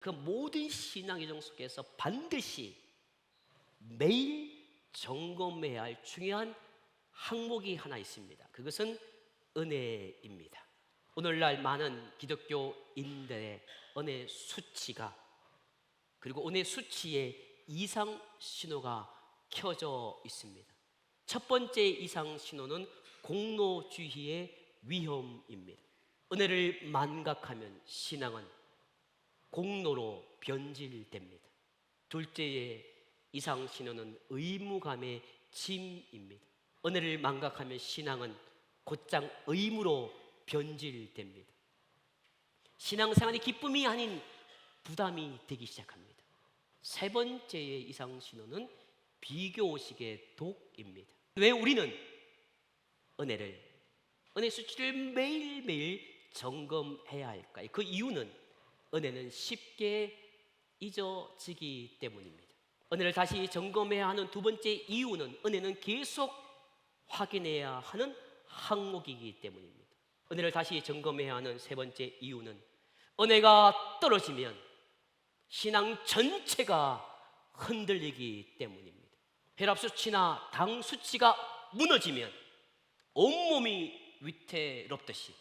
그 모든 신앙 여정 속에서 반드시 매일 점검해야 할 중요한 항목이 하나 있습니다. 그것은 은혜입니다. 오늘날 많은 기독교인들의 은혜 수치가 그리고 은혜 수치의 이상 신호가 켜져 있습니다. 첫 번째 이상 신호는 공로주의의 위험입니다. 은혜를 만각하면 신앙은 공로로 변질됩니다. 둘째의 이상 신호는 의무감의 짐입니다. 은혜를 망각하면 신앙은 곧장 의무로 변질됩니다. 신앙생활이 기쁨이 아닌 부담이 되기 시작합니다. 세 번째의 이상 신호는 비교식의 독입니다. 왜 우리는 은혜를 은혜 수치를 매일매일 점검해야 할까요? 그 이유는 은혜는 쉽게 잊어지기 때문입니다. 은혜를 다시 점검해야 하는 두 번째 이유는 은혜는 계속 확인해야 하는 항목이기 때문입니다. 은혜를 다시 점검해야 하는 세 번째 이유는 은혜가 떨어지면 신앙 전체가 흔들리기 때문입니다. 혈압 수치나 당 수치가 무너지면 온몸이 위태롭듯이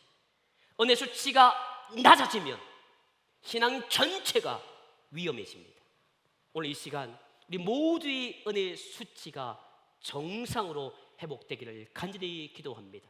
은혜 수치가 낮아지면 신앙 전체가 위험해집니다. 오늘 이 시간 우리 모두의 은혜 수치가 정상으로 회복되기를 간절히 기도합니다.